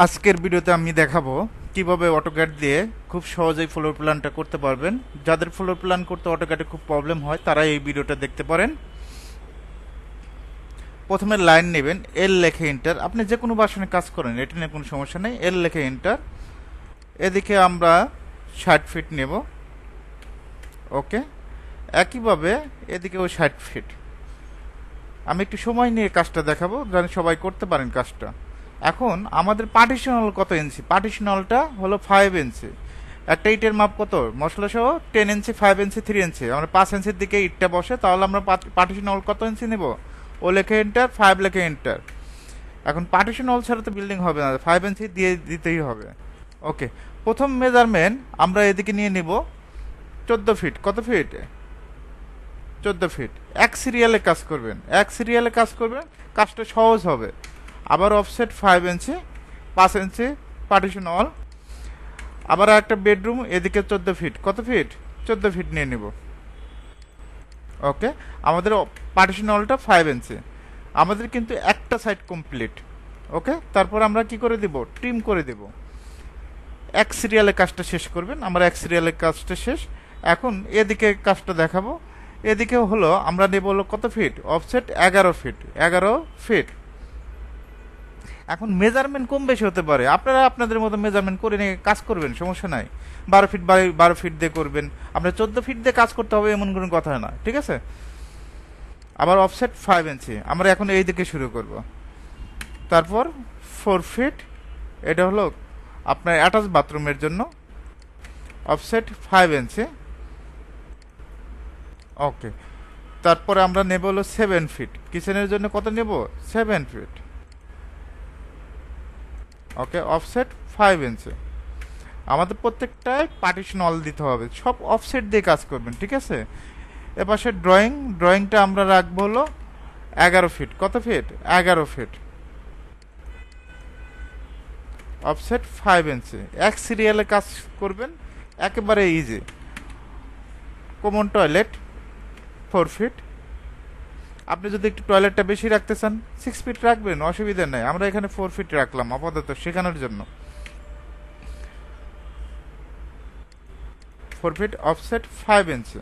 আজকের ভিডিওতে আমি দেখাবো কীভাবে অটোক্যাড দিয়ে খুব সহজেই ফ্লোর প্ল্যানটা করতে পারবেন। যাদের ফ্লোর প্ল্যান করতে অটোক্যাডে খুব প্রবলেম হয় তারা এই ভিডিওটা দেখতে পারেন। প্রথমে লাইন নেবেন এল লেখে এন্টার আপনি যে কোনো বাসনে কাজ করেন, এটা নিয়ে কোনো সমস্যা নেই। এল লেখে এন্টার এদিকে আমরা ষাট ফিট নেব। ওকে? একইভাবে এদিকেও ষাট ফিট আমি একটু সময় নিয়ে কাজটা দেখাবো, যেন সবাই করতে পারেন কাজটা। এখন আমাদের পার্টিশন হল কত ইঞ্চি পার্টিশন হলটা হলো ফাইভ ইঞ্চি একটা ইটের মাপ কত? মশলা সহ ten inch five inch three inch আমরা পাঁচ ইঞ্চির দিকে ইটটা বসে, তাহলে আমরা পার্টিশন হল কত ইঞ্চি নেব? ও লেখে এন্টার ফাইভ লেখে এন্টার এখন পার্টিশন হল ছাড়া তো বিল্ডিং হবে না ফাইভ ইঞ্চি দিয়ে দিতেই হবে। ওকে প্রথম মেজারমেন্ট আমরা এদিকে নিয়ে নিব। চোদ্দ ফিট কত ফিট চোদ্দ ফিট এক সিরিয়ালে কাজ করবেন। এক সিরিয়ালে কাজ করবেন, কাজটা সহজ হবে। আবার অফসেট ফাইভ ইঞ্চি পাঁচ ইঞ্চি পার্টিশন অল আবার একটা বেডরুম এদিকে চোদ্দ ফিট কত ফিট চোদ্দ ফিট নিয়ে নিব। ওকে আমাদের পার্টিশন অলটা ফাইভ ইঞ্চি আমাদের কিন্তু একটা সাইড কমপ্লিট ওকে তারপর আমরা কি করে দিব? ট্রিম করে দিব। এক সিরিয়ালে কাজটা শেষ করবেন। আমরা এক সিরিয়ালের কাজটা শেষ। এখন এদিকে কাজটা দেখাবো। এদিকে হলো, আমরা নেব হলো কত ফিট অফসেট এগারো ফিট এগারো ফিট এখন মেজারমেন্ট কম বেশি হতে পারে। আপনারা আপনাদের মতো মেজারমেন্ট করে নিয়ে কাজ করবেন, সমস্যা নাই। বারো ফিট বারো বারো ফিট দিয়ে করবেন। আপনার চোদ্দ ফিট দিয়ে কাজ করতে হবে এমন কোনো কথা না, ঠিক আছে? আবার অফসেট ফাইভ ইঞ্চি আমরা এখন এই দিকে শুরু করব। তারপর ফোর ফিট এটা হলো আপনার অ্যাটাচ বাথরুমের জন্য অফসেট ফাইভ ইঞ্চি ওকে তারপরে আমরা নেব হলো সেভেন ফিট কিচেনের জন্য কত নেব? Seven feet okay offset five inch আমাদের প্রত্যেকটায় পার্টিশন অল দিতে হবে। সব অফসেট দিয়ে কাজ করবেন, ঠিক আছে? এপাশে ড্রয়িং ড্রয়িংটা আমরা রাখব হলো এগারো ফিট কত ফিট এগারো ফিট অফসেট ফাইভ ইঞ্চি এক সিরিয়ালে কাজ করবেন, একেবারে easy common toilet four feet আপনি যদি একটু টয়লেটটা বেশি রাখতে চান সিক্স ফিট রাখবেন, অসুবিধা নেই। আমরা এখানে ফোর ফিট রাখলাম, আপাতত শেখানোর জন্য। Four feet offset five inch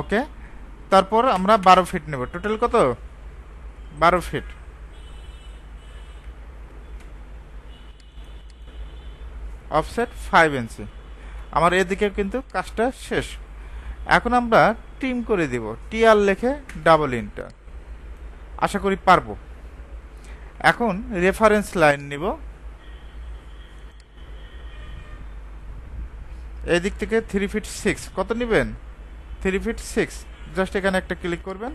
okay তারপর আমরা বারো ফিট নেব। টোটাল কত? বারো ফিট অফসেট ফাইভ ইঞ্চি আমার এদিকে কিন্তু কাজটা শেষ। এখন আমরা টিম করে দিব। টিআর লেখে ডাবল ইন্টার আশা করি পারব। এখন রেফারেন্স লাইন নিব। এদিক থেকে থ্রি ফিট সিক্স কত নেবেন? থ্রি ফিট সিক্স জাস্ট এখানে একটা ক্লিক করবেন।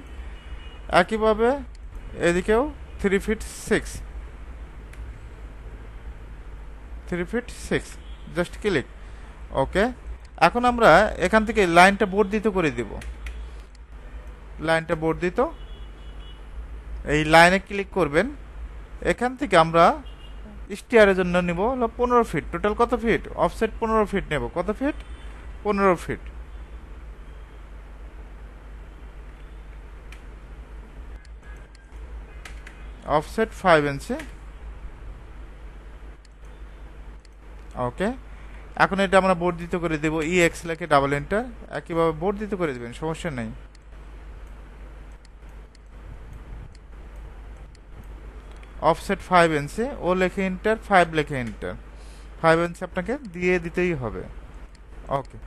একইভাবে এদিকেও three feet six three feet six just click okay এখন আমরা এখান থেকে লাইনটা বর্ধিত করে দিব। লাইনটা বর্ধিত। এই লাইনে ক্লিক করবেন। এখান থেকে আমরা স্টিয়ারের জন্য নিব পনেরো ফিট। টোটাল কত ফিট? অফসেট পনেরো ফিট নেব। কত ফিট? পনেরো feet. Offset five inch okay এখন এটা আমরা বর্ধিত করে দেবো ই এক্স লেখে ডাবল এন্টার একইভাবে বর্ধিত করে দেবেন, সমস্যা নেই। অফসেট ফাইভ ইঞ্চি ও লেখে এন্টার ফাইভ লেখে এন্টার ফাইভ ইঞ্চি আপনাকে দিয়ে দিতেই হবে। ওকে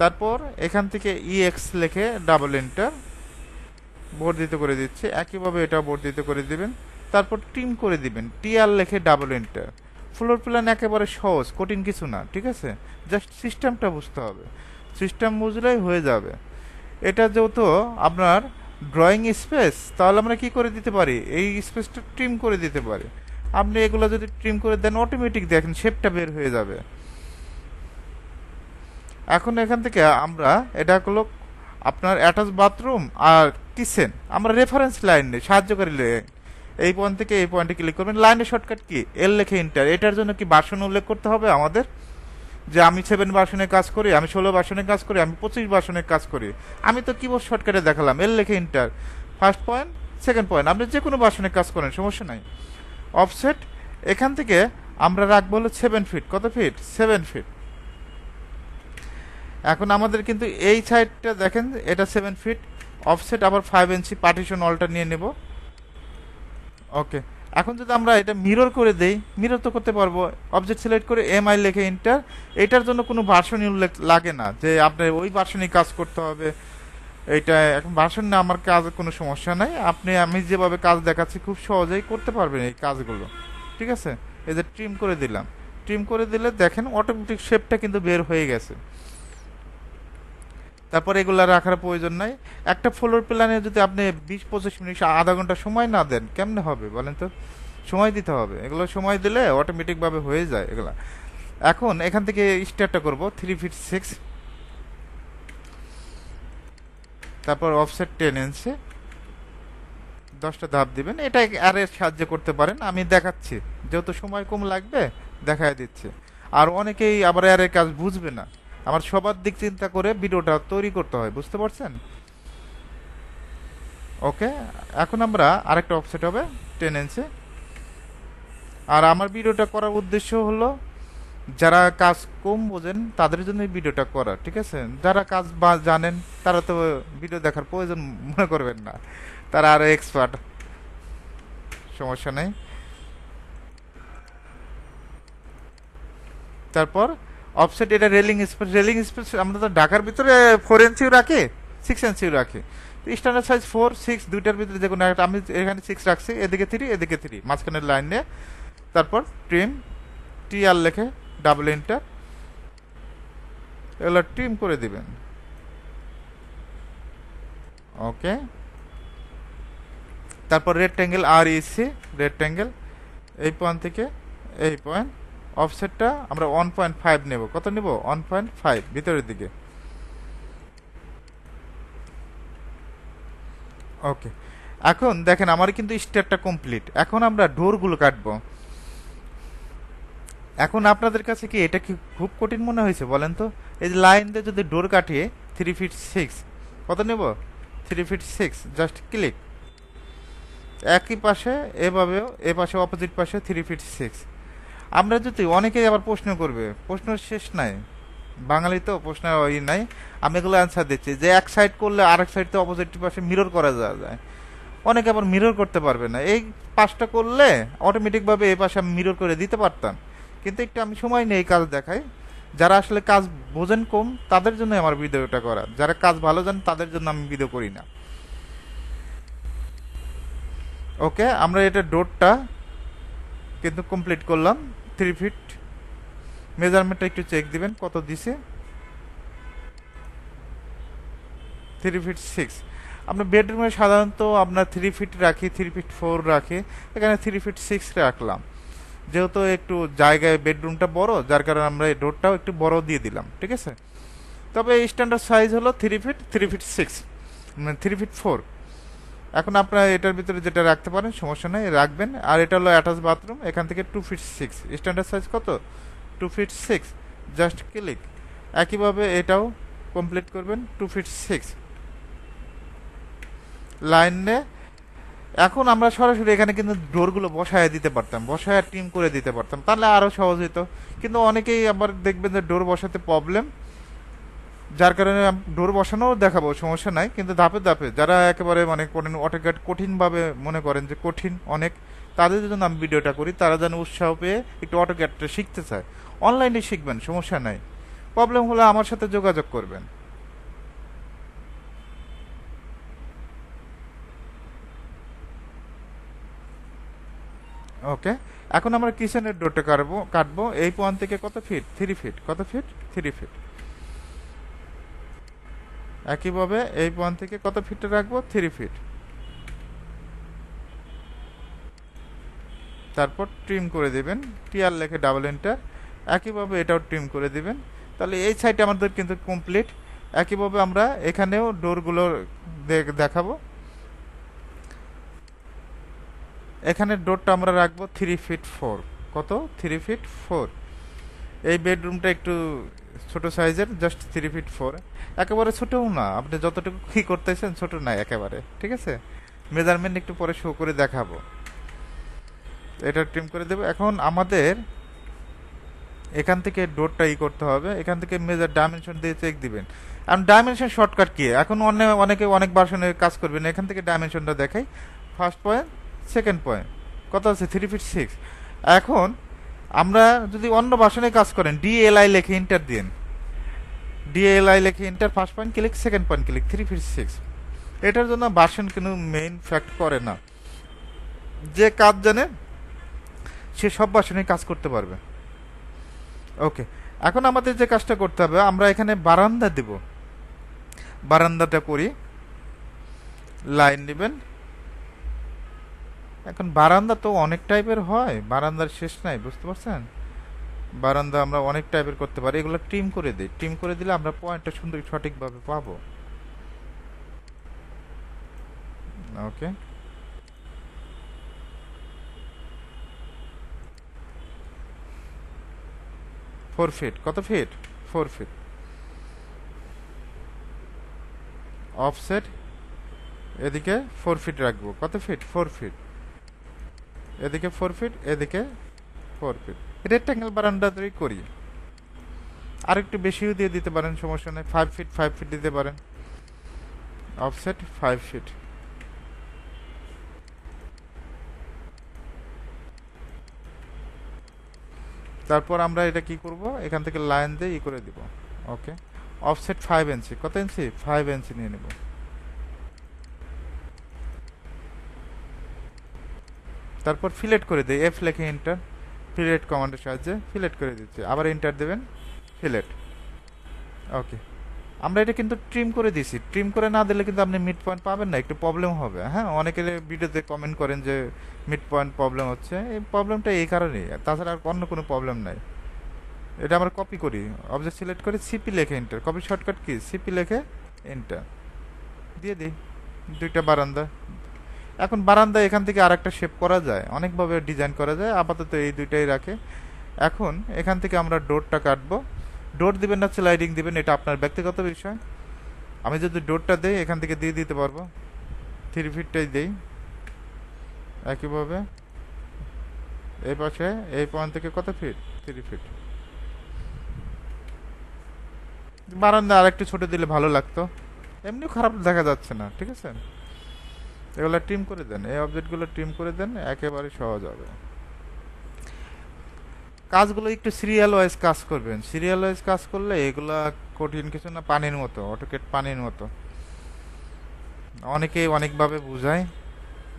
তারপর এখান থেকে ই এক্স লেখে ডাবল এন্টার বর্ধিত করে দিচ্ছে, একইভাবে এটা বর্ধিত করে দিবেন। তারপর টিম করে দিবেন টিআর লেখে ডাবল এন্টার ফ্লোর প্ল্যান একেবারে সহজ, কঠিন কিছু না, ঠিক আছে? জাস্ট সিস্টেমটা বুঝতে হবে। সিস্টেম বুঝলেই হয়ে যাবে। এটা যেহেতু আপনার ড্রয়িং স্পেস তাহলে আমরা কি করে দিতে পারি? এই স্পেসটা ট্রিম করে দিতে পারি। আপনি এগুলো যদি ট্রিম করে দেন অটোমেটিক দেখেন শেপটা বের হয়ে যাবে। এখন এখান থেকে আমরা, এটা হলো আপনার অ্যাটাচ বাথরুম আর কিচেন আমরা রেফারেন্স লাইন নেই, সাহায্যকারী লাইন এই পয়েন্ট থেকে এই পয়েন্টে ক্লিক করবেন। লাইনের শর্টকাট কি? এল লেখে ইন্টার এটার জন্য কি বাসন উল্লেখ করতে হবে আমাদের? যে আমি সেভেন বাসনে কাজ করি, আমি ষোলো বাসনে কাজ করি, আমি পঁচিশ বাসনে কাজ করি। আমি তো কিবোর্ড শর্টকাটে দেখালাম। এল লেখে enter first point second point আপনি যে কোনো বাসনে কাজ করেন, সমস্যা নাই। অফসেট এখান থেকে আমরা রাখব হলো সেভেন ফিট কত ফিট সেভেন ফিট এখন আমাদের কিন্তু এই সাইডটা দেখেন, এটা সেভেন ফিট অফসেট আবার ফাইভ ইঞ্চি পার্টিশন অলটা নিয়ে নেব। ওকে এখন যদি আমরা এটা মিরর করে দেই মিরর তো করতে পারব। অবজেক্ট সিলেক্ট করে এমআই লেখে ইন্টার এটার জন্য কোনো ভার্সনই উল্লেখ লাগে না, যে আপনার ওই ভার্সনই কাজ করতে হবে। এইটা এখন ভার্সন না, আমার কাজ কোনো সমস্যা নাই। আপনি, আমি যেভাবে কাজ দেখাচ্ছি, খুব সহজেই করতে পারবেন এই কাজগুলো। ঠিক আছে? এই যে ট্রিম করে দিলাম। ট্রিম করে দিলে দেখেন অটোমেটিক শেপটা কিন্তু বের হয়ে গেছে। তারপর এগুলো রাখার প্রয়োজন নাই। একটা ফ্লোর প্ল্যানে যদি আপনি বিশ, পঁচিশ মিনিট, আধা ঘণ্টা সময় না দেন, কেমনে হবে বলেন তো? সময় দিতে হবে। এগুলো সময় দিলে অটোমেটিকভাবে হয়ে যায় এগুলা। এখন এখান থেকে স্টার্টটা করব থ্রি ফিট সিক্স তারপর অফসেট টেন ইঞ্চি দশটা ধাপ দিবেন। এটা আরে সাহায্য করতে পারেন। আমি দেখাচ্ছি। যেহেতু সময় কম লাগবে, দেখায় দিচ্ছি। আর অনেকেই আবার এর কাজ বুঝবে না। আমার সবার দিক চিন্তা করে ভিডিওটা তৈরি করতে হয়, বুঝতে পারছেন? ওকে, এখন আমরা আরেকটা অফসেট হবে টেন ইঞ্চি আর আমার ভিডিওটা করার উদ্দেশ্য হলো, যারা কাজ কম বোঝেন, তাদের জন্য ভিডিওটা করা, ঠিক আছে? যারা কাজ বা জানেন, তারা তো ভিডিও দেখার প্রয়োজন মনে করবেন না। তারা আরও এক্সপার্ট সমস্যা নেই। তারপর অফসেট এটা রেলিং স্পেস রেলিং স্পেস আমরা তো ঢাকার ভিতরে ফোর ইঞ্চিও রাখি সিক্স ইঞ্চিও রাখি। স্ট্যান্ডার্ড সাইজ ফোর সিক্স দুইটার ভিতরে যে কোনো একটা আমি এখানে সিক্স রাখছি, এদিকে থ্রি এদিকে থ্রি মাঝখানের লাইন তারপর ট্রিম টি আর লেখে ডাবল ইন্টার এগুলো ট্রিম করে দিবেন। ওকে তারপর রেক্ট্যাঙ্গেল আর ইসি রেক্ট্যাঙ্গেল এই পয়েন্ট থেকে, এই পয়েন্ট অফসেটটা আমরা ওয়ান পয়েন্ট ফাইভ নেব। কত নেব? ওয়ান পয়েন্ট ফাইভ ভিতরের দিকে। ওকে এখন দেখেন আমার কিন্তু স্টেপটা কমপ্লিট এখন আমরা ডোরগুলো কাটবো। এখন আপনাদের কাছে কি এটা কি খুব কঠিন মনে হয়েছে বলেন তো? এই যে লাইন দিয়ে যদি ডোর কাটিয়ে থ্রি ফিট সিক্স কত নেব? Three feet six just click একই পাশে, এভাবেও, এ পাশে অপোজিট পাশে থ্রি ফিট সিক্স আমরা যদি অনেকেই আবার প্রশ্ন করবে, প্রশ্ন শেষ নাই। বাঙালি তো, প্রশ্ন ওই নাই। আমি এগুলো অ্যান্সার দিচ্ছি। যে এক সাইড করলে আরেক সাইড তো অপোজিট পাশে মিরর করা যাওয়া যায়। অনেকে আবার মিরর করতে পারবে না। এই পাশটা করলে অটোমেটিকভাবে এই পাশে আমি মিরর করে দিতে পারতাম। কিন্তু একটু আমি সময় নেই কাজ দেখাই। যারা আসলে কাজ বোঝেন কম, তাদের জন্য আমার ভিডিওটা করা। যারা কাজ ভালো জানেন, তাদের জন্য আমি ভিডিও করি না। ওকে আমরা এটা ডোরটা কিন্তু কমপ্লিট করলাম। থ্রি ফিট মেজারমেন্টটা একটু চেক দিবেন, কত দিছে? থ্রি ফিট সিক্স আমরা বেডরুমে সাধারণত আপনার থ্রি ফিট রাখি থ্রি ফিট ফোর রাখি, এখানে থ্রি ফিট সিক্স রাখলাম। যেহেতু একটু জায়গায় বেডরুমটা বড়, যার কারণে আমরা এই ডোরটাও একটু বড় দিয়ে দিলাম, ঠিক আছে? তবে স্ট্যান্ডার্ড সাইজ হলো three feet three feet six মানে থ্রি ফিট ফোর এখন আপনারা এটার ভিতরে যেটা রাখতে পারেন, সমস্যা নেই, রাখবেন। আর এটা হলো অ্যাটাচ বাথরুম এখান থেকে two feet six standard size কত? Two feet six just click একইভাবে এটাও কমপ্লিট করবেন টু ফিট সিক্স লাইনে এখন আমরা সরাসরি এখানে কিন্তু ডোরগুলো বসায় দিতে পারতাম, বসায় টিম করে দিতে পারতাম। তাহলে আরও সহজ হতো কিন্তু অনেকেই আবার দেখবেন যে ডোর বসাতে প্রবলেম যার কারণে ডোর বসানোও দেখাবো, সমস্যা নাই। কিন্তু ধাপে ধাপে যারা একেবারে মানে কঠিন অটোক্যাট কঠিনভাবে মনে করেন যে কঠিন অনেক, তাদের জন্য আমি ভিডিওটা করি। তারা যেন উৎসাহ পেয়ে একটু অটোক্যাটটা শিখতে চায়। অনলাইনে শিখবেন, সমস্যা নাই। প্রবলেম হলে আমার সাথে যোগাযোগ করবেন। ওকে এখন আমরা কিচেনের ডোরটা কাটবো কাটবো। এই পয়েন্ট থেকে কত ফিট থ্রি ফিট কত ফিট থ্রি ফিট একইভাবে এই পয়েন্ট থেকে কত ফিট রাখব? থ্রি ফিট তারপর ট্রিম করে দিবেন। টিআর লেখে ডাবল এন্টার একইভাবে এটাও ট্রিম করে দিবেন। তাহলে এই সাইডে আমাদের কিন্তু কমপ্লিট একইভাবে আমরা এখানেও ডোরগুলো দেখাবো। এখানে ডোরটা আমরা রাখব থ্রি ফিট ফোর কত? থ্রি ফিট ফোর এই বেডরুমটা একটু ছোট সাইজের জাস্ট থ্রি ফিট ফোর একেবারে ছোটও না, আপনি যতটুকু কি করতেছেন, ছোট না একেবারে, ঠিক আছে? মেজারমেন্ট একটু পরে শো করে দেখাবো। এটা ট্রিম করে দেবো। এখন আমাদের এখান থেকে ডোরটা ই করতে হবে। এখান থেকে মেজার ডাইমেনশন দিয়ে চেক দিবেন। আর ডাইমেনশন শর্টকাট কি? এখন অনেক অনেকে অনেক ভার্সনে কাজ করবেন। এখান থেকে ডাইমেনশনটা দেখাই। ফার্স্ট পয়েন্ট সেকেন্ড পয়েন্ট কত আছে? থ্রি ফিট সিক্স এখন আমরা যদি অন্য ভার্সনে কাজ করেন ডিএলআই লেখে ইন্টার দিন ডিএলআই লেখে enter first point click second point click three feet six এটার জন্য ভার্সন কিন্তু মেইন ফ্যাক্ট করে না। যে কাজ জানে, সে সব ভার্সনে কাজ করতে পারবে। ওকে এখন আমাদের যে কাজটা করতে হবে, আমরা এখানে বারান্দা দেব। বারান্দাটা করি লাইন নেবেন এখন বারান্দা তো অনেক টাইপের হয়, বারান্দার শেষ নাই, বুঝতে পারছেন? বারান্দা আমরা অনেক টাইপের করতে পারি, এগুলো টিম করে দিই। টিম করে দিলে আমরা পয়েন্টটা সুন্দর সঠিকভাবে পাবো। ওকে ফোর ফিট কত ফিট ফোর ফিট অফসেট এদিকে ফোর ফিট রাখব। কত ফিট ফোর ফিট এদিকে ফোর ফিট এদিকে ফোর ফিট রেক্টাঙ্গেল বারান্দা তৈরি করি। আর একটু বেশিও দিয়ে দিতে পারেন, সমস্যা নেই। ফাইভ ফিট ফাইভ ফিট দিতে পারেন। অফসেট ফাইভ ফিট তারপর আমরা এটা কি করব? এখান থেকে লাইন দিয়ে ই করে দিব। ওকে অফসেট ফাইভ ইঞ্চি কত ইঞ্চি ফাইভ ইঞ্চি নিয়ে নেব। তারপর ফিলেট করে দিই। এফ লেখে এন্টার ফিলেট কমান্ডের সাহায্যে ফিলেট করে দিচ্ছি। আবার এন্টার দেবেন ফিলেট ওকে আমরা এটা কিন্তু ট্রিম করে দিছি ট্রিম করে না দিলে কিন্তু আপনি মিড পয়েন্ট পাবেন না, একটু প্রবলেম হবে। হ্যাঁ অনেকের ভিডিওতে কমেন্ট করেন যে মিড পয়েন্ট প্রবলেম হচ্ছে। এই প্রবলেমটা এই কারণেই। তাছাড়া আর অন্য কোনো প্রবলেম নাই। এটা আমরা কপি করি। অবজেক্ট সিলেক্ট করে সিপি লেখে এন্টার কপি শর্টকাট কি? সিপি লেখে এন্টার দিয়ে দিই। দুইটা বারান্দা। এখন বারান্দা এখান থেকে আর একটা শেপ করা যায়, অনেকভাবে ডিজাইন করা যায়, আপাতত এই দুইটাই রাখে। এখন এখান থেকে আমরা ডোরটা কাটবো। ডোর দিবেন না স্লাইডিং দিবেন, এটা আপনার ব্যক্তিগত বিষয়। আমি যদি ডোরটা দেই, এখান থেকে দিয়ে দিতে পারব। থ্রি ফিটটাই দেই। একইভাবে। এই পাশে, এই পয়েন্ট থেকে কত ফিট থ্রি ফিট বারান্দা আর একটু ছোট দিলে ভালো লাগতো। এমনিও খারাপ দেখা যাচ্ছে না, ঠিক আছে? এগুলো ট্রিম করে দেন, এই অবজেক্টগুলো ট্রিম করে দেন, একেবারে সহজ হবে। কাজগুলো একটু সিরিয়াল ওয়াইজ কাজ করবেন। সিরিয়াল ওয়াইজ কাজ করলে এগুলা কঠিন কিছু না, পানির মতো অটোকেট পানির মতো। অনেকেই অনেকভাবে বুঝায়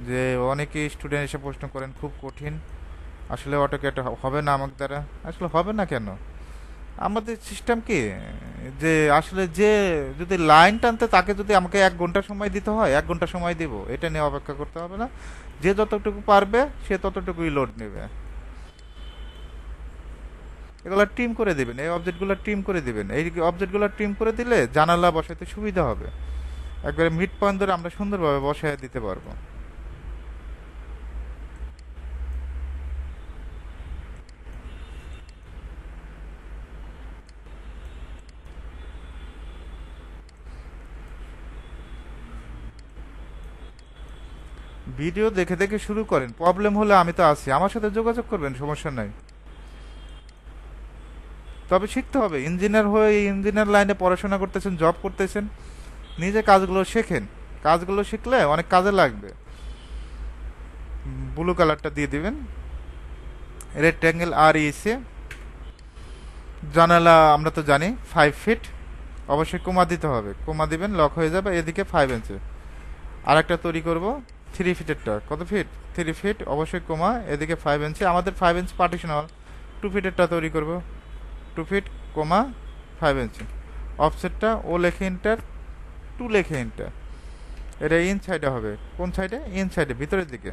যে অনেকেই স্টুডেন্ট এসে প্রশ্ন করেন, খুব কঠিন, আসলে অটোকেট হবে না আমার দ্বারা? আসলে হবে না কেন? আমাদের সিস্টেম কি? যে আসলে যে যদি লাইন টানতে তাকে যদি আমাকে এক ঘণ্টা সময় দিতে হয়, এক ঘণ্টা সময় দিব, এটা নিয়ে অপেক্ষা করতে হবে না। যে যতটুকু পারবে, সে ততটুকুই লোড নেবে। এগুলো টিম করে দিবেন, এই অবজেক্টগুলো ট্রিম করে দিবেন। এই অবজেক্টগুলো টিম করে দিলে জানালা বসাইতে সুবিধা হবে। একবারে মিড পয়েন্ট ধরে আমরা সুন্দরভাবে বসায় দিতে পারব। ভিডিও দেখে দেখে শুরু করেন। প্রবলেম হলে আমি তো আছি। আমার সাথে যোগাযোগ করবেন, সমস্যা নাই। তবে শিখতে হবে। ইঞ্জিনিয়ার হয়ে ইঞ্জিনিয়ার লাইনে পড়াশোনা করতেছেন জব করতেছেন, নিজে কাজগুলো শেখেন। কাজগুলো শিখলে অনেক কাজে লাগবে। ব্লু কালারটা দিয়ে দিবেন। রেক্ট্যাঙ্গেল আর ইসে জানালা আমরা তো জানি ফাইভ ফিট অবশ্যই কোমা দিতে হবে। কোমা দিবেন লক হয়ে যাবে, এদিকে ফাইভ ইঞ্চি আর একটা তৈরি করব। থ্রি ফিটেরটা কত ফিট থ্রি ফিট অবশ্যই কোমা এদিকে ফাইভ ইঞ্চি আমাদের ফাইভ ইঞ্চি পার্টিশন হল টু ফিটেরটা তৈরি করব। Two feet comma five inch অফসেটটা ও লেখে ইন্টার টু লেখে ইন্টার এটা ইন সাইডে হবে। কোন সাইডে ইন সাইডে ভিতরের দিকে।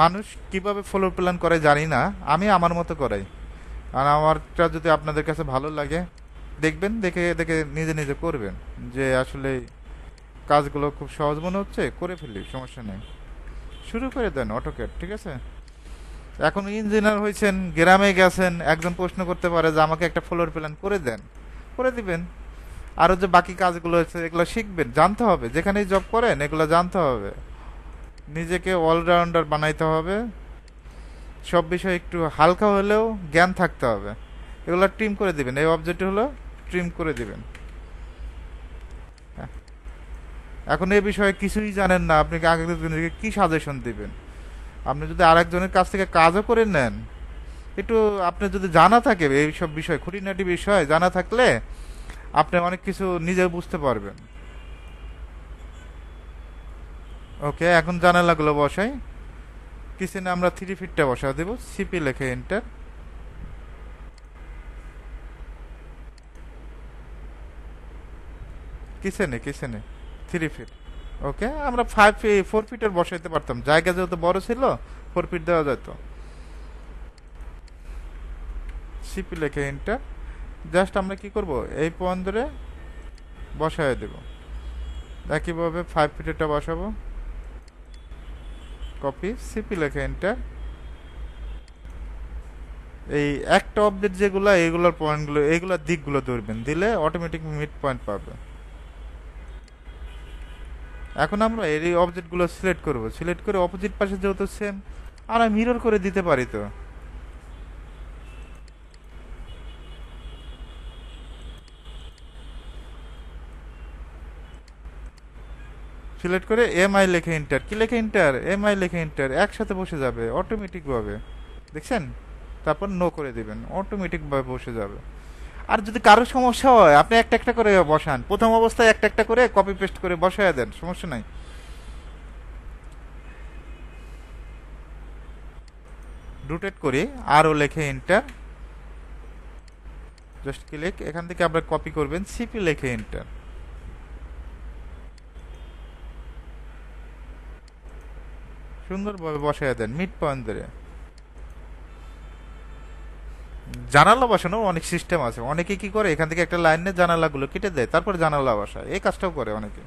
মানুষ কীভাবে ফ্লোর প্ল্যান করে জানি না। আমি আমার মতো করাই। আর আমারটা যদি আপনাদের কাছে ভালো লাগে দেখবেন, দেখে দেখে নিজে নিজে করবেন। যে আসলে কাজগুলো খুব সহজ মনে হচ্ছে, করে ফেলি, সমস্যা নেই। শুরু করে দেন অটোকেট ঠিক আছে? এখন ইঞ্জিনিয়ার হয়েছেন, গ্রামে গেছেন, একজন প্রশ্ন করতে পারে যে আমাকে একটা ফ্লোর প্ল্যান করে দেন। করে দিবেন। আরও যে বাকি কাজগুলো আছে, এগুলো শিখবেন, জানতে হবে। যেখানেই জব করেন, এগুলো জানতে হবে। নিজেকে অলরাউন্ডার বানাইতে হবে। সব বিষয়ে একটু হালকা হলেও জ্ঞান থাকতে হবে। এগুলো ট্রিম করে দিবেন। এই অবজেক্ট হলো ট্রিম করে দেবেন। হ্যাঁ। এখন এ বিষয়ে কিছুই জানেন না। আপনি আরেকজনকে কি সাজেশন দিবেন? আপনি যদি আরেকজনের কাছ থেকে কাজও করে নেন, একটু আপনার যদি জানা থাকে, এইসব বিষয়, খুঁটিনাটি বিষয় জানা থাকলে আপনি অনেক কিছু নিজে বুঝতে পারবেন। ওকে, এখন জানালাগুলো বসাই। কিচেনে আমরা থ্রি ফিটটা বসা দেব। সিপি লেখে এন্টার কিচেনে কিচেনে থ্রি ফিট ওকে আমরা ফাইভ ফোর ফিটের বসাইতে পারতাম। জায়গা যেহেতু বড় ছিল ফোর ফিট দেওয়া যেত। সিপি লেখে এন্টার জাস্ট আমরা কি করব? এই পয়েন্ট ধরে বসায় দেব। একইভাবে ফাইভ ফিটেরটা বসাবো। কপি সিপি লেখে এন্টার এই একটা অবজেক্ট যেগুলো এইগুলোর পয়েন্টগুলো এইগুলোর দিকগুলো ধরবেন। দিলে অটোমেটিক মিড পয়েন্ট পাবে। এখন আমরা এই অবজেক্টগুলো সিলেক্ট করব। সিলেক্ট করে অপোজিট পাশে যেহেতু সেম আর আমি মিরর করে দিতে পারি তো। সিলেক্ট করে এম আই লেখে ইন্টার কি লেখে ইন্টার এম আই লেখে ইন্টার একসাথে বসে যাবে অটোমেটিকভাবে দেখছেন? তারপর নো করে দিবেন অটোমেটিকভাবে বসে যাবে। আর যদি কারও সমস্যা হয়, আপনি একটা একটা করে বসান। প্রথম অবস্থায় একটা একটা করে কপি পেস্ট করে বসায় দেন, সমস্যা নাই। রুটেট করি, আরও লেখে এন্টার জাস্ট ক্লিক এখান থেকে আপনার কপি করবেন সিপি লেখে এন্টার সুন্দরভাবে বসায় দেন মিড পয়েন্ট ধরে। জানালা বসানোর অনেক সিস্টেম আছে। অনেকে কি করে, এখান থেকে একটা লাইনে জানালাগুলো কেটে দেয়, তারপর জানালা বসায়। এই কাজটাও করে অনেকে।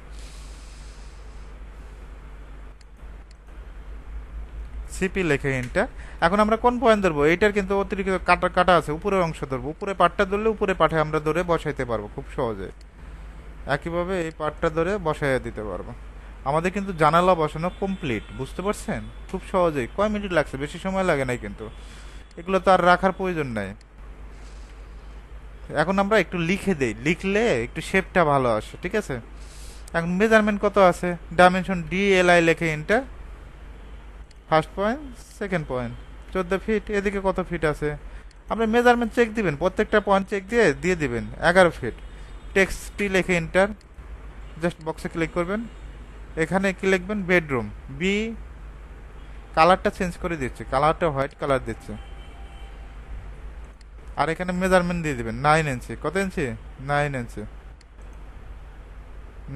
সিপি লেখে ইন্টার এখন আমরা কোন পয়েন্ট ধরবো? এইটার কিন্তু অতিরিক্ত কাটা কাটা আছে উপরের অংশ ধরবো। উপরে পাটটা ধরলে উপরে পাঠে আমরা ধরে বসাইতে পারব খুব সহজে। একইভাবে এই পাটটা ধরে বসাইয়া দিতে পারব। আমাদের কিন্তু জানালা বসানো কমপ্লিট বুঝতে পারছেন? খুব সহজেই। কয় মিনিট লাগছে? বেশি সময় লাগে নাই কিন্তু। এগুলো তো আর রাখার প্রয়োজন নাই। এখন আমরা একটু লিখে দেই। লিখলে একটু শেপটা ভালো আসে, ঠিক আছে? এখন মেজারমেন্ট কত আছে? ডাইমেনশন ডি এল আই লেখে enter first point second point চোদ্দ ফিট এদিকে কত ফিট আছে? আপনি মেজারমেন্ট চেক দিবেন, প্রত্যেকটা পয়েন্ট চেক দিয়ে দিয়ে দিবেন, এগারো ফিট টেক্সট টি লেখে ইন্টার জাস্ট বক্সে ক্লিক করবেন। এখানে কি লিখবেন? বেডরুম বি কালারটা চেঞ্জ করে দিচ্ছে। কালারটা হোয়াইট কালার দিচ্ছে। আর এখানে মেজারমেন্ট দিয়ে দিবেন নাইন ইঞ্চি কত inch nine inch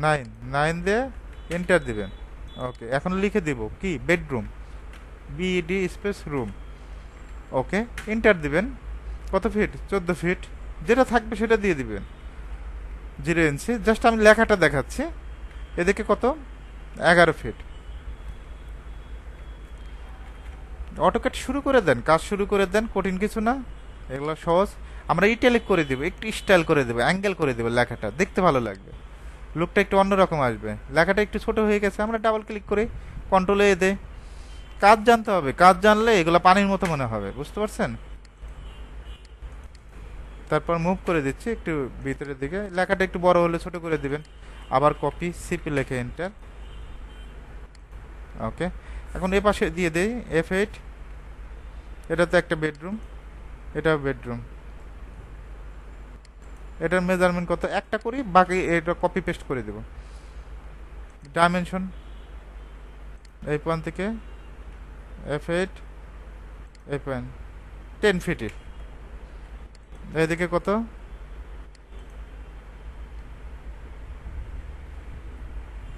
nine nine দিয়ে এন্টার দিবেন। ওকে এখন লিখে দিব কি? Bedroom BD space room okay enter দিবেন। কত ফিট চোদ্দ ফিট যেটা থাকবে সেটা দিয়ে দিবেন। জিরো ইঞ্চি জাস্ট আমি লেখাটা দেখাচ্ছি। এদিকে কত? এগারো ফিট অটোকেট শুরু করে দেন। কাজ শুরু করে দেন, কঠিন কিছু না। এগুলো সহজ। আমরা ইটালিক করে দেবো, একটু স্টাইল করে দেবো অ্যাঙ্গেল করে দেবো লেখাটা, দেখতে ভালো লাগবে। লুকটা একটু অন্যরকম আসবে। লেখাটা একটু ছোট হয়ে গেছে, আমরা ডাবল ক্লিক করে কন্ট্রোলে দে। কাজ জানতে হবে, কাজ জানলে এগুলো পানির মতো মনে হবে, বুঝতে পারছেন? তারপর মুভ করে দিচ্ছি, একটু ভিতরের দিকে। লেখাটা একটু বড় হলে ছোট করে দিবেন। আবার কপি সিপি লেখে এন্টার ওকে এখন এ পাশে দিয়ে দেই এফ এইট এটা তো একটা বেডরুম এটা বেডরুম এটার মেজারমেন্ট কত? একটা করি, বাকি এটা কপি পেস্ট করে দেব। ডাইমেনশন এই পয়েন্ট থেকে এফ এইট এই পয়েন্ট টেন ফিটের এদিকে কত?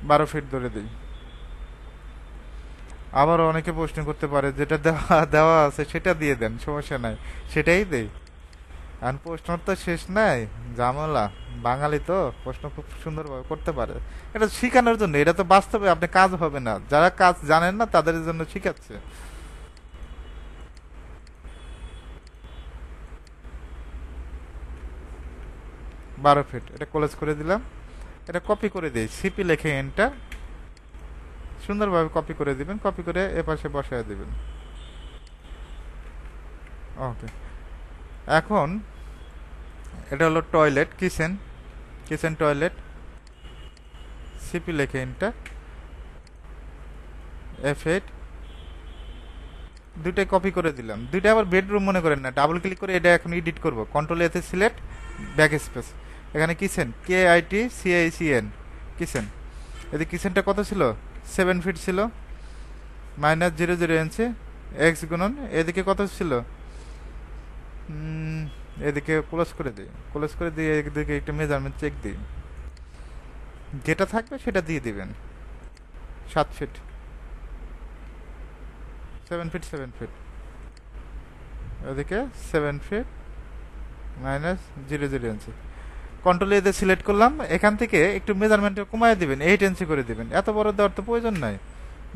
বারো ফিট ধরে দিই। আবার অনেকে প্রশ্ন করতে পারে, যেটা দেওয়া দেওয়া আছে সেটা দিয়ে দেন, সমস্যা নাই। সেটাই দেই। আর প্রশ্ন তো শেষ নাই, জামলা, বাঙালি তো, প্রশ্ন খুব সুন্দরভাবে করতে পারে। এটা শেখানোর জন্য, এটা তো বাস্তবে আপনি কাজ হবে না। যারা কাজ জানেন না, তাদের জন্য শিখাচ্ছে। বারো ফিট, এটা কলেজ করে দিলাম। এটা কপি করে দিই সিপি লেখে এন্টার সুন্দরভাবে কপি করে দিবেন কপি করে এ পাশে বসায় দিবেন। ওকে এখন এটা হলো toilet kitchen kitchen toilet CP লেখে এন্টার এফ এইট দুইটাই কপি করে দিলাম। দুইটা আবার বেডরুম মনে করেন না ডাবল ক্লিক করে এটা এখন এডিট করব। কন্ট্রোল এতে সিলেক্ট ব্যাক স্পেস এখানে kitchen K I T C I C N kitchen এদিকে কিচেনটা কত ছিল? সেভেন ফিট ছিল minus zero zero inch X গুণন, এদিকে কত ছিল? এদিকে ক্লোজ করে দিই ক্লোজ করে দিয়ে এদিকে একটা মেজারমেন্ট চেক দিই। যেটা থাকবে সেটা দিয়ে দিবেন, সাত feet seven feet seven feet ওদিকে seven feet minus zero zero inch control এতে সিলেক্ট করলাম, এখান থেকে একটু মেজারমেন্টে কমায় দিবেন এইট ইঞ্চি করে দিবেন। এত বড় দেওয়ার তো প্রয়োজন নাই।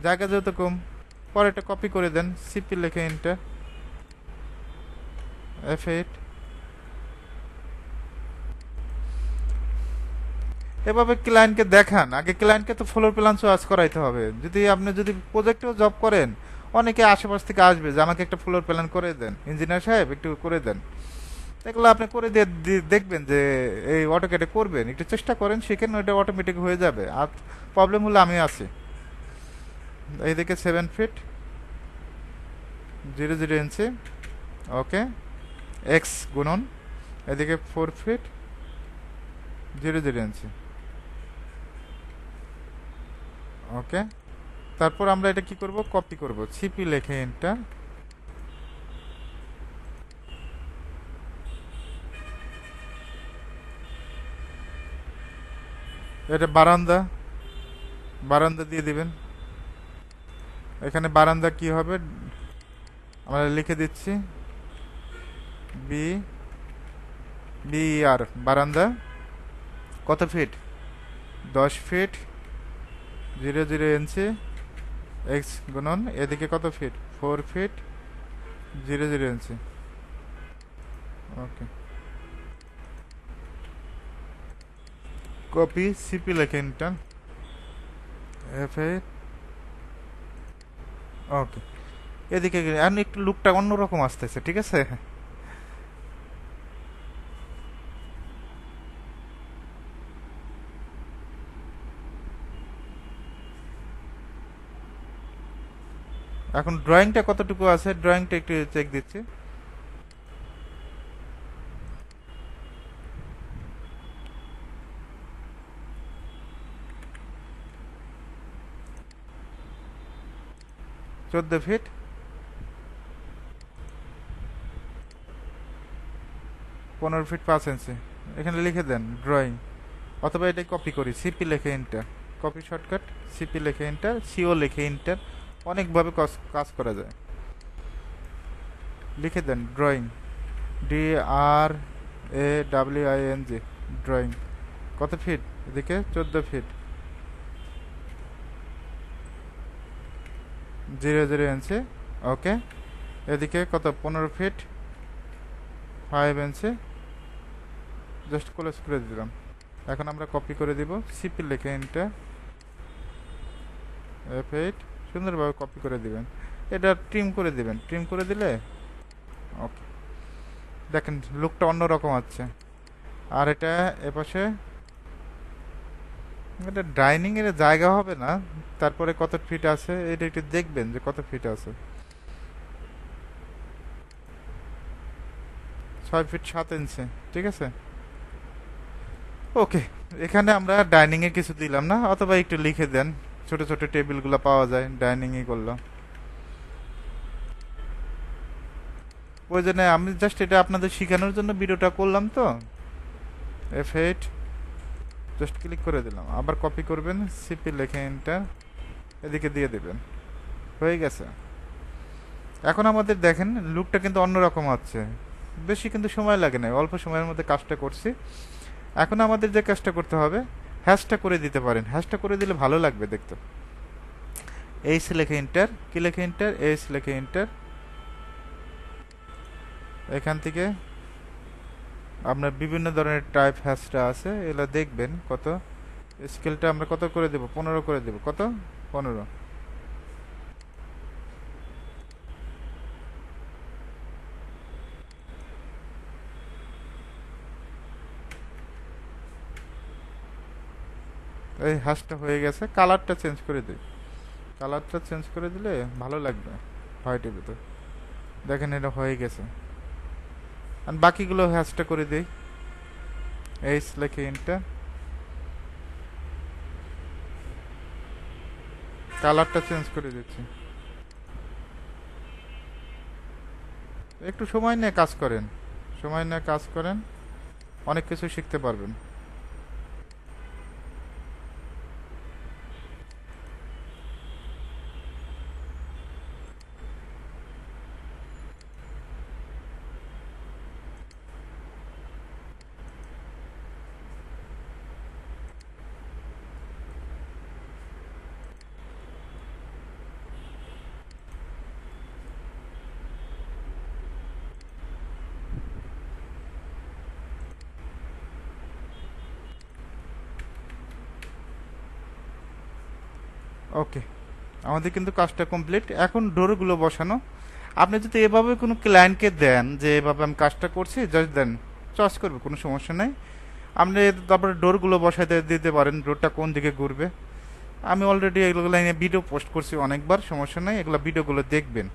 জায়গা যেহেতু কম পরে এটা কপি করে দেন সিপি লেখে ইন্টার এফ এইট এভাবে ক্লায়েন্টকে দেখান। আগে ক্লায়েন্টকে তো ফ্লোর প্ল্যান চয়েস করাইতে হবে। যদি আপনি যদি প্রজেক্টেও জব করেন, অনেকে আশেপাশ থেকে আসবে যে, আমাকে একটা ফ্লোর প্ল্যান করে দেন। ইঞ্জিনিয়ার সাহেব, একটু করে দেন। এগুলো আপনি করে দিয়ে দেখবেন যে এই অটোকেটে করবেন, একটু চেষ্টা করেন, সেখানে ওইটা অটোমেটিক হয়ে যাবে। আর প্রবলেম হলে আমি আছি। এইদিকে seven feet zero zero inch okay X গুণন, এদিকে four feet zero zero inch okay তারপর আমরা এটা কি করব? কপি করব। সিপি লেখে এন্টার এটা বারান্দা। বারান্দা দিয়ে দিবেন। এখানে বারান্দা কি হবে? আমরা লিখে দিচ্ছি। বি বি আর বারান্দা। কত ফিট দশ feet zero zero inch X গুণন। এদিকে কত feet four feet zero zero inch okay copy, CP লেখে ইন্টার। এফ ওকে এদিকে এখন একটু লুকটা অন্যরকম আসতেছে, ঠিক আছে? এখন ড্রয়িংটা কতটুকু আছে? ড্রয়িংটা একটু চেক দিচ্ছি। চোদ্দ ফিট পনেরো ফিট পাঁচ ইঞ্চি এখানে লিখে দেন ড্রয়িং অথবা এটা কপি করি সিপি লেখে ইন্টার কপি শর্টকাট সিপি লেখে ইন্টার সিও লেখে ইন্টার অনেকভাবে কাজ- করা যায়। লিখে দেন drawing D R A W I N G drawing কত ফিট এদিকে চোদ্দ feet zero zero inch okay এদিকে কত? পনেরো feet five inch just close করে দিলাম। এখন আমরা কপি করে দিব। সিপি লেখে ইন্টার এফ এইট সুন্দরভাবে কপি করে দিবেন। এটা ট্রিম করে দিবেন। ট্রিম করে দিলে ওকে দেখেন লুকটা অন্যরকম আছে। আর এটা এপাশে এটা ডাইনিং এর জায়গা হবে না, তারপরে কত ফিট আছে, এটা একটু দেখবেন যে কত ফিট আছে। ছয় ফিট সাত ইঞ্চি ঠিক আছে? ওকে এখানে আমরা ডাইনিং এ কিছু দিলাম না, অথবা একটু লিখে দেন, ছোট ছোট টেবিলগুলো পাওয়া যায় ডাইনিং এ করল ওই জন্য আমি জাস্ট এটা আপনাদের শেখানোর জন্য ভিডিওটা করলাম তো। এফ এইট জাস্ট ক্লিক করে দিলাম। আবার কপি করবেন সিপি লেখে এন্টার এদিকে দিয়ে দেবেন। হয়ে গেছে। এখন আমাদের দেখেন লুকটা কিন্তু অন্যরকম হচ্ছে বেশি কিন্তু সময় লাগে না অল্প সময়ের মধ্যে কাজটা করছি। এখন আমাদের যে কাজটা করতে হবে হ্যাশটা করে দিতে পারেন। হ্যাশটা করে দিলে ভালো লাগবে দেখতে। এইস লেখে ইন্টার কি লেখে ইন্টার এইস লেখে ইন্টার এখান থেকে আপনার বিভিন্ন ধরনের টাইপ হ্যাশটা আছে, এগুলো দেখবেন কত। স্কেলটা আমরা কত করে দেব? পনেরো করে দেব। কত? পনেরো। এই হ্যাশটা হয়ে গেছে কালারটা চেঞ্জ করে দিই। কালারটা চেঞ্জ করে দিলে ভালো লাগবে হোয়াইটের ভিতর। দেখেন এটা হয়ে গেছে। আর বাকিগুলো হ্যাশটা করে দিই। এইচ লেখে ইন্টার কালারটা চেঞ্জ করে দিচ্ছি। একটু সময় নিয়ে কাজ করেন। সময় নিয়ে কাজ করেন। অনেক কিছু শিখতে পারবেন। ওকে। আমাদের কিন্তু কাজটা কমপ্লিট এখন ডোরগুলো বসানো। আপনি যদি এভাবে কোনো ক্লায়েন্টকে দেন যে এভাবে আমি কাজটা করছি জাস্ট দেন। চয়েস করবে, কোনো সমস্যা নেই। আপনি তারপরে ডোরগুলো বসাইতে দিতে পারেন, ডোরটা কোন দিকে ঘুরবে। আমি অলরেডি এগুলো লাইনে ভিডিও পোস্ট করছি অনেকবার, সমস্যা নেই। এগুলো ভিডিওগুলো দেখবেন।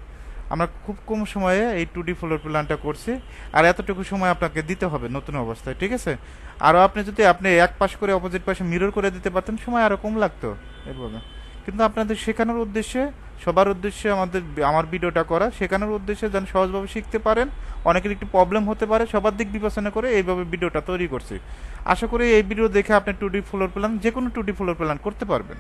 আমরা খুব কম সময়ে এই টু ডি ফ্লোর প্ল্যানটা করছি। আর এতটুকু সময় আপনাকে দিতে হবে নতুন অবস্থায়, ঠিক আছে? আরও আপনি যদি আপনি এক পাশ করে অপোজিট পাশে মিরর করে দিতে পারতেন, সময় আরও কম লাগতো। এভাবে। কিন্তু আপনাদের শেখানোর উদ্দেশ্যে, সবার উদ্দেশ্যে আমাদের আমার ভিডিওটা করা, শেখানোর উদ্দেশ্যে যেন সহজভাবে শিখতে পারেন। অনেকের একটু প্রবলেম হতে পারে, সবার দিক বিবেচনা করে এইভাবে ভিডিওটা তৈরি করছি। আশা করি এই ভিডিও দেখে আপনি টু ডি ফ্লোর প্ল্যান যে কোনো টু ডি ফ্লোর প্ল্যান করতে পারবেন।